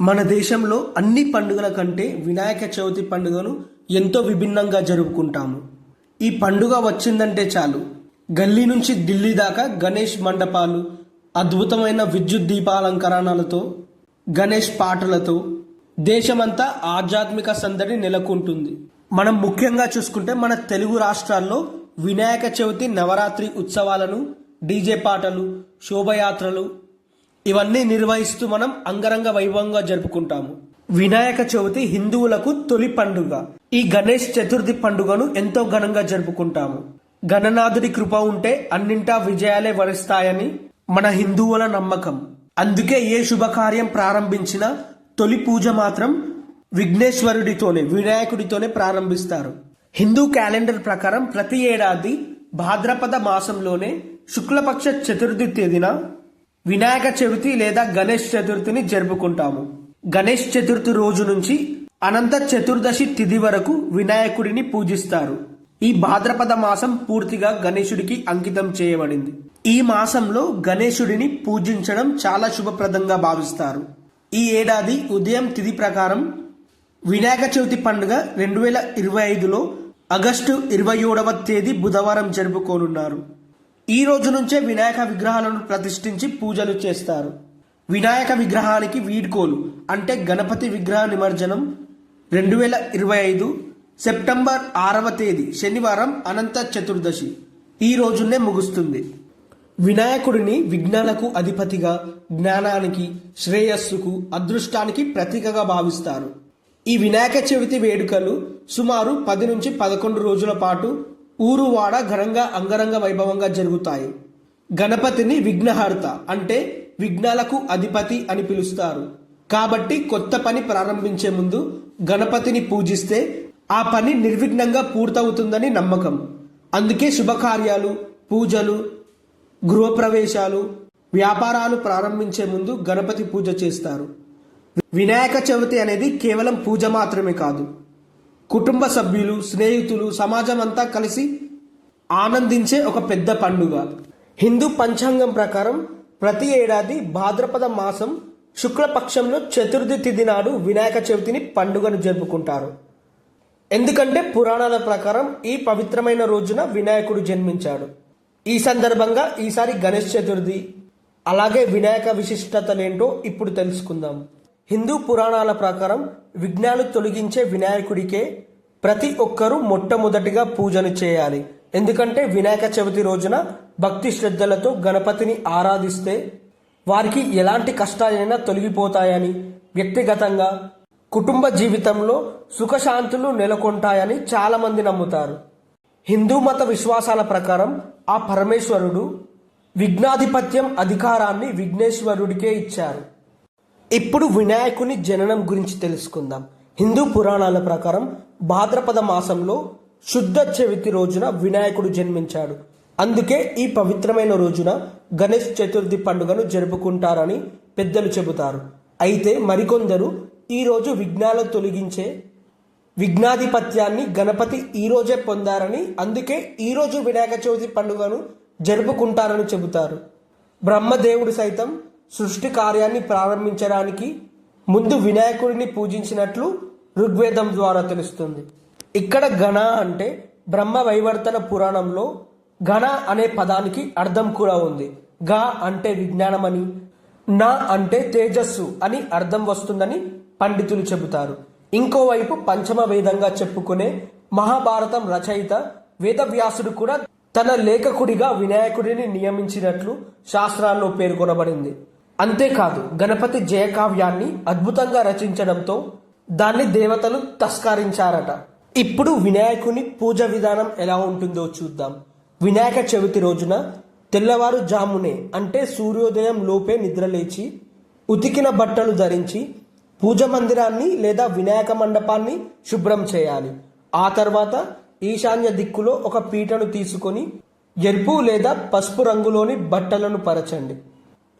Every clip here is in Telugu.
మన దేశంలో అన్ని పండుగల కంటే వినాయక చవితి పండుగను ఎంతో విభిన్నంగా జరుపుకుంటాము. ఈ పండుగ వచ్చిందంటే చాలు. గల్లీ నుంచి ఢిల్లీ దాకా గణేష్ మండపాలు అద్భుతమైన విద్యుత్ దీపాలంకరణలతో గణేష్ పాటలతో దేశమంతా ఆధ్యాత్మిక సందడి నెలకొంటుంది. మనం ముఖ్యంగా చూసుకుంటే మన తెలుగు రాష్ట్రాల్లో వినాయక చవితి నవరాత్రి ఉత్సవాలను డీజే పాటలు శోభయాత్రలు ఇవన్నీ నిర్వహిస్తూ మనం అంగరంగ వైభవంగా జరుపుకుంటాము. వినాయక చవితి హిందువులకు తొలి పండుగ. ఈ గణేష్ చతుర్థి పండుగను ఎంతో ఘనంగా జరుపుకుంటాము. గణనాథుడి కృప ఉంటే అన్నింటా విజయాలే వరిస్తాయని మన హిందువుల నమ్మకం. అందుకే ఏ శుభకార్యం ప్రారంభించినా తొలి పూజ మాత్రం విఘ్నేశ్వరుడితోనే వినాయకుడితోనే ప్రారంభిస్తారు. హిందూ క్యాలెండర్ ప్రకారం ప్రతి ఏడాది భాద్రపద మాసంలోనే శుక్లపక్ష చతుర్థి తేదీన వినాయక చవితి లేదా గణేష్ చతుర్థిని జరుపుకుంటాము. గణేష్ చతుర్థి రోజు నుంచి అనంత చతుర్దశి తిథి వరకు వినాయకుడిని పూజిస్తారు. ఈ భాద్రపద మాసం పూర్తిగా గణేశుడికి అంకితం చేయబడింది. ఈ మాసంలో గణేశుడిని పూజించడం చాలా శుభప్రదంగా భావిస్తారు. ఈ ఏడాది ఉదయం తిథి ప్రకారం వినాయక చవితి పండుగ రెండు వేల ఇరవై ఐదులో ఆగస్టు ఇరవై ఏడవ తేదీ బుధవారం జరుపుకోనున్నారు. ఈ రోజు నుంచే వినాయక విగ్రహాలను ప్రతిష్ఠించి పూజలు చేస్తారు. వినాయక విగ్రహానికి వీడ్కోలు అంటే గణపతి విగ్రహ నిమజ్జనం రెండు వేల ఇరవై ఐదు సెప్టెంబర్ ఆరవ తేదీ శనివారం అనంత చతుర్దశి. ఈ రోజునే ముగుస్తుంది. వినాయకుడిని విఘ్నాలకు అధిపతిగా జ్ఞానానికి శ్రేయస్సుకు అదృష్టానికి ప్రతీకగా భావిస్తారు. ఈ వినాయక చవితి వేడుకలు సుమారు పది నుంచి పదకొండు రోజుల పాటు ఊరువాడ ఘనంగా అంగరంగ వైభవంగా జరుగుతాయి. గణపతిని విఘ్నహర్త అంటే విఘ్నాలకు అధిపతి అని పిలుస్తారు. కాబట్టి కొత్త పని ప్రారంభించే ముందు గణపతిని పూజిస్తే ఆ పని నిర్విఘ్నంగా పూర్తవుతుందని నమ్మకం. అందుకే శుభకార్యాలు పూజలు గృహప్రవేశాలు వ్యాపారాలు ప్రారంభించే ముందు గణపతి పూజ చేస్తారు. వినాయక చవితి అనేది కేవలం పూజ మాత్రమే కాదు. కుటుంబ సభ్యులు స్నేహితులు సమాజం అంతా కలిసి ఆనందించే ఒక పెద్ద పండుగ. హిందూ పంచాంగం ప్రకారం ప్రతి ఏడాది భాద్రపద మాసం శుక్లపక్షంలో చతుర్థి తిథి నాడు వినాయక చవితిని పండుగను జరుపుకుంటారు. ఎందుకంటే పురాణాల ప్రకారం ఈ పవిత్రమైన రోజున వినాయకుడు జన్మించాడు. ఈ సందర్భంగా ఈసారి గణేష్ చతుర్థి అలాగే వినాయక విశిష్టతలేంటో ఇప్పుడు తెలుసుకుందాం. హిందూ పురాణాల ప్రకారం విఘ్నాలు తొలగించే వినాయకుడికే ప్రతి ఒక్కరూ మొట్టమొదటిగా పూజను చేయాలి. ఎందుకంటే వినాయక చవితి రోజున భక్తి శ్రద్ధలతో గణపతిని ఆరాధిస్తే వారికి ఎలాంటి కష్టాలైనా తొలగిపోతాయని వ్యక్తిగతంగా కుటుంబ జీవితంలో సుఖశాంతులు నెలకొంటాయని చాలామంది నమ్ముతారు. హిందూ మత విశ్వాసాల ప్రకారం ఆ పరమేశ్వరుడు విఘ్నాధిపత్యం అధికారాన్ని విఘ్నేశ్వరుడికే ఇచ్చారు. ఇప్పుడు వినాయకుని జననం గురించి తెలుసుకుందాం. హిందూ పురాణాల ప్రకారం భాద్రపద మాసంలో శుద్ధ చవితి రోజున వినాయకుడు జన్మించాడు. అందుకే ఈ పవిత్రమైన రోజున గణేష్ చతుర్థి పండుగను జరుపుకుంటారని పెద్దలు చెబుతారు. అయితే మరికొందరు ఈ రోజు విఘ్నాలు తొలగించే విఘ్నాధిపత్యాన్ని గణపతి ఈ రోజే పొందారని అందుకే ఈరోజు వినాయక చవితి పండుగను జరుపుకుంటారని చెబుతారు. బ్రహ్మదేవుడు సైతం సృష్టి కార్యాన్ని ప్రారంభించడానికి ముందు వినాయకుడిని పూజించినట్లు ఋగ్వేదం ద్వారా తెలుస్తుంది. ఇక్కడ గణ అంటే బ్రహ్మ వైవర్తన పురాణంలో గణ అనే పదానికి అర్థం కూడా ఉంది. గ అంటే విజ్ఞానమని నా అంటే తేజస్సు అని అర్థం వస్తుందని పండితులు చెబుతారు. ఇంకోవైపు పంచమ వేదంగా చెప్పుకునే మహాభారతం రచయిత వేదవ్యాసుడు కూడా తన లేఖకుడిగా వినాయకుడిని నియమించినట్లు శాస్త్రాల్లో పేర్కొనబడింది. అంతేకాదు గణపతి జయకావ్యాన్ని అద్భుతంగా రచించడంతో దాన్ని దేవతలు తస్కరించారట. ఇప్పుడు వినాయకుని పూజ విధానం ఎలా ఉంటుందో చూద్దాం. వినాయక చవితి రోజున తెల్లవారు జామునే అంటే సూర్యోదయం లోపే నిద్రలేచి ఉతికిన బట్టలు ధరించి పూజ మందిరాన్ని లేదా వినాయక మండపాన్ని శుభ్రం చేయాలి. ఆ తర్వాత ఈశాన్య దిక్కులో ఒక పీటను తీసుకొని ఎరుపు లేదా పసుపు రంగులోని బట్టలను పరచండి.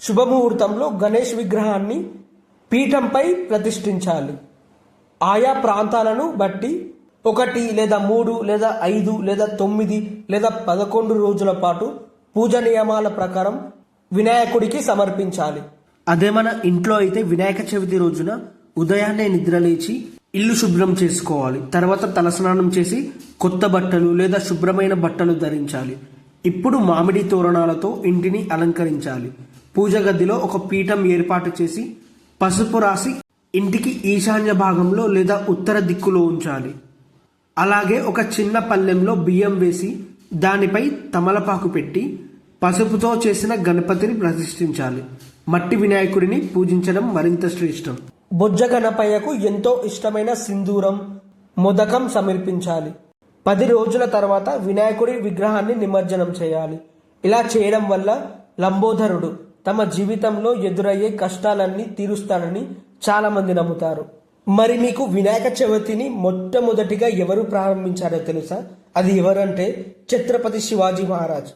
శుభముహూర్తంలో గణేష్ విగ్రహాన్ని పీఠంపై ప్రతిష్ఠించాలి. ఆయా ప్రాంతాలను బట్టి ఒకటి లేదా మూడు లేదా ఐదు లేదా తొమ్మిది లేదా పదకొండు రోజుల పాటు పూజ నియమాల ప్రకారం వినాయకుడికి సమర్పించాలి. అదే మన ఇంట్లో అయితే వినాయక చవితి రోజున ఉదయాన్నే నిద్రలేచి ఇల్లు శుభ్రం చేసుకోవాలి. తర్వాత తలస్నానం చేసి కొత్త బట్టలు లేదా శుభ్రమైన బట్టలు ధరించాలి. ఇప్పుడు మామిడి తోరణాలతో ఇంటిని అలంకరించాలి. పూజ గదిలో ఒక పీఠం ఏర్పాటు చేసి పసుపు రాసి ఇంటికి ఈశాన్య భాగంలో లేదా ఉత్తర దిక్కులో ఉంచాలి. అలాగే ఒక చిన్న పల్లెంలో బియ్యం వేసి దానిపై తమలపాకు పెట్టి పసుపుతో చేసిన గణపతిని ప్రతిష్ఠించాలి. మట్టి వినాయకుడిని పూజించడం మరింత శ్రేష్టం. బొజ్జ గణపయ్యకు ఎంతో ఇష్టమైన సింధూరం మొదకం సమర్పించాలి. పది రోజుల తర్వాత వినాయకుడి విగ్రహాన్ని నిమజ్జనం చేయాలి. ఇలా చేయడం వల్ల లంబోదరుడు తమ జీవితంలో ఎదురయ్యే కష్టాలన్నీ తీరుస్తాడని చాలా మంది నమ్ముతారు. మరి మీకు వినాయక చవితిని మొట్టమొదటిగా ఎవరు ప్రారంభించారో తెలుసా? అది ఎవరంటే ఛత్రపతి శివాజీ మహారాజ్.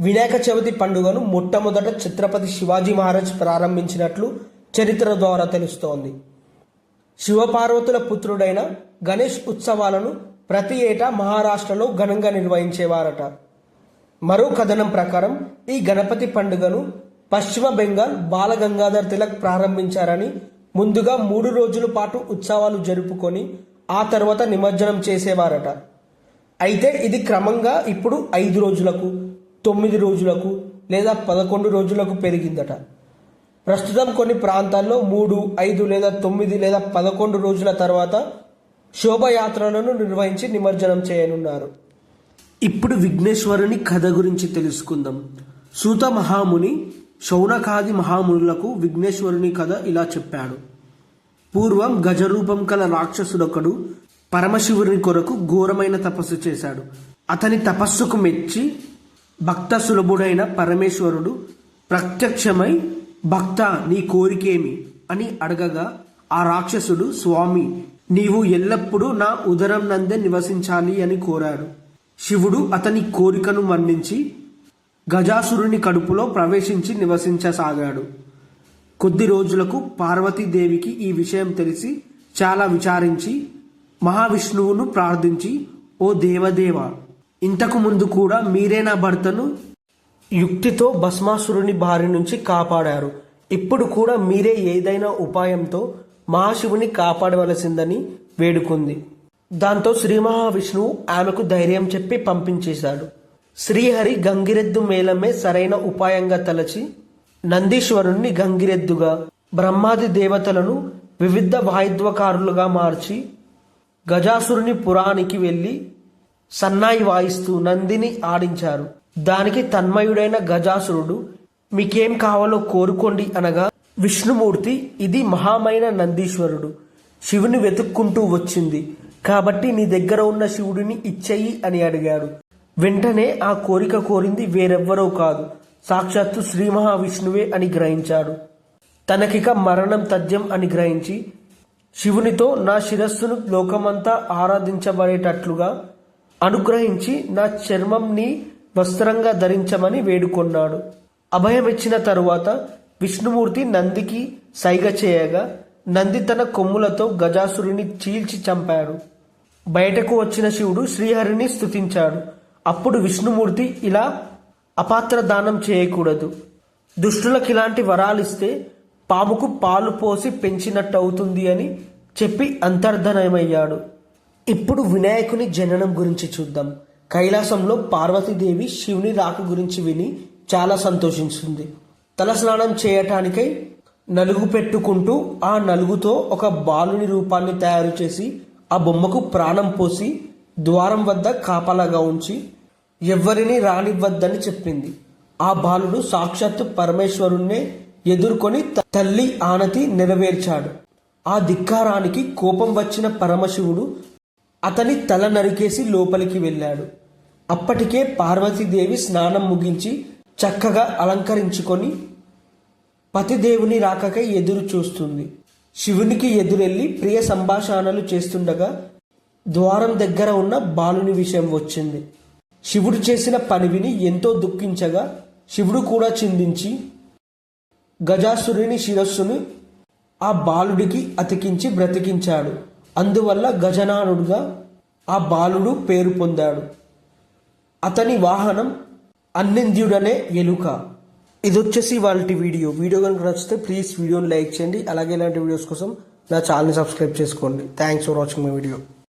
వినాయక చవితి పండుగను మొట్టమొదట ఛత్రపతి శివాజీ మహారాజ్ ప్రారంభించినట్లు చరిత్ర ద్వారా తెలుస్తోంది. శివపార్వతుల పుత్రుడైన గణేష్ ఉత్సవాలను ప్రతి ఏటా మహారాష్ట్రలో ఘనంగా నిర్వహించేవారట. మరో కథనం ప్రకారం ఈ గణపతి పండుగను పశ్చిమ బెంగాల్ బాలగంగాధర్ తిలక్ ప్రారంభించారని ముందుగా మూడు రోజుల పాటు ఉత్సవాలు జరుపుకొని ఆ తర్వాత నిమజ్జనం చేసేవారట. అయితే ఇది క్రమంగా ఇప్పుడు ఐదు రోజులకు తొమ్మిది రోజులకు లేదా పదకొండు రోజులకు పెరిగిందట. ప్రస్తుతం కొన్ని ప్రాంతాల్లో మూడు ఐదు లేదా తొమ్మిది లేదా పదకొండు రోజుల తర్వాత శోభయాత్రలను నిర్వహించి నిమజ్జనం చేయనున్నారు. ఇప్పుడు విఘ్నేశ్వరుని కథ గురించి తెలుసుకుందాం. సూత మహాముని శౌనకాది మహామునులకు విఘ్నేశ్వరుని కథ ఇలా చెప్పాడు. పూర్వం గజరూపం కల రాక్షసుడొకడు పరమశివుని కొరకు ఘోరమైన తపస్సు చేశాడు. అతని తపస్సుకు మెచ్చి భక్త సులభుడైన పరమేశ్వరుడు ప్రత్యక్షమై భక్త నీ కోరికేమి? అని అడగగా ఆ రాక్షసుడు స్వామి నీవు ఎల్లప్పుడూ నా ఉదరం నందే నివసించాలి అని కోరాడు. శివుడు అతని కోరికను మన్నించి గజాసురుని కడుపులో ప్రవేశించి నివసించసాగాడు. కొద్ది రోజులకు పార్వతీదేవికి ఈ విషయం తెలిసి చాలా విచారించి మహావిష్ణువును ప్రార్థించి ఓ దేవదేవ ఇంతకు ముందు కూడా మీరే నా భర్తను యుక్తితో భస్మాసురుని బారి నుంచి కాపాడారు. ఇప్పుడు కూడా మీరే ఏదైనా ఉపాయంతో మహాశివుని కాపాడవలసిందని వేడుకుంది. దాంతో శ్రీ మహావిష్ణువు ఆమెకు ధైర్యం చెప్పి పంపించేశాడు. శ్రీహరి గంగిరెద్దు మేళమే సరైన ఉపాయంగా తలచి నందీశ్వరుణ్ణి గంగిరెద్దుగా బ్రహ్మాది దేవతలను వివిధ వాయిద్వకారులుగా మార్చి గజాసురుని పురానికి వెళ్ళి సన్నాయి వాయిస్తూ నందిని ఆడించారు. దానికి తన్మయుడైన గజాసురుడు మీకేం కావాలో కోరుకోండి అనగా విష్ణుమూర్తి ఇది మహామైన నందీశ్వరుడు. శివుని వెతుక్కుంటూ వచ్చింది. కాబట్టి నీ దగ్గర ఉన్న శివుడిని ఇచ్చేయి అని అడిగాడు. వెంటనే ఆ కోరిక కోరింది వేరెవ్వరో కాదు. సాక్షాత్తు శ్రీ మహావిష్ణువే అని గ్రహించాడు. తనకిక మరణం తథ్యం అని గ్రహించి శివునితో నా శిరస్సును లోకమంతా ఆరాధించబడేటట్లుగా అనుగ్రహించి నా చర్మంని వస్త్రంగా ధరించమని వేడుకొన్నాడు. అభయమిచ్చిన తరువాత విష్ణుమూర్తి నందికి సైగ చేయగా నంది తన కొమ్ములతో గజాసురుని చీల్చి చంపాడు. బయటకు వచ్చిన శివుడు శ్రీహరిని స్తుతించాడు. అప్పుడు విష్ణుమూర్తి ఇలా అపాత్ర దానం చేయకూడదు. దుష్టులకు ఇలాంటి వరాలిస్తే పాముకు పాలు పోసి పెంచినట్టు అవుతుంది అని చెప్పి అంతర్ధనమయ్యాడు. ఇప్పుడు వినాయకుని జననం గురించి చూద్దాం. కైలాసంలో పార్వతీదేవి శివుని రాక గురించి విని చాలా సంతోషించింది. తలస్నానం చేయటానికై నలుగు పెట్టుకుంటూ ఆ నలుగుతో ఒక బాలుని రూపాన్ని తయారు చేసి ఆ బొమ్మకు ప్రాణం పోసి ద్వారం వద్ద కాపలాగా ఉంచి ఎవ్వరిని రానివ్వద్దని చెప్పింది. ఆ బాలుడు సాక్షాత్తు పరమేశ్వరుణ్ణే ఎదుర్కొని తల్లి ఆనతి నెరవేర్చాడు. ఆ ధిక్కారానికి కోపం వచ్చిన పరమశివుడు అతని తల నరికేసి లోపలికి వెళ్ళాడు. అప్పటికే పార్వతీదేవి స్నానం ముగించి చక్కగా అలంకరించుకొని పతిదేవుని రాకకై ఎదురు చూస్తుంది. శివునికి ఎదురెళ్ళి ప్రియ సంభాషణలు చేస్తుండగా ద్వారం దగ్గర ఉన్న బాలుని విషయం వచ్చింది. శివుడు చేసిన పని విని ఎంతో దుఃఖించగా శివుడు కూడా చిందించి గజాసురుని శిరస్సును ఆ బాలుడికి అతికించి బ్రతికించాడు. అందువల్ల గజనానుడుగా ఆ బాలుడు పేరు పొందాడు. అతని వాహనం అన్నింద్యుడనే ఎలుక. ఇది వచ్చేసి వాళ్ళ వీడియో. వీడియో కనుక నచ్చితే ప్లీజ్ వీడియోని లైక్ చేయండి. అలాగే ఇలాంటి వీడియోస్ కోసం నా ఛానల్ని సబ్స్క్రైబ్ చేసుకోండి. Thanks for watching my video.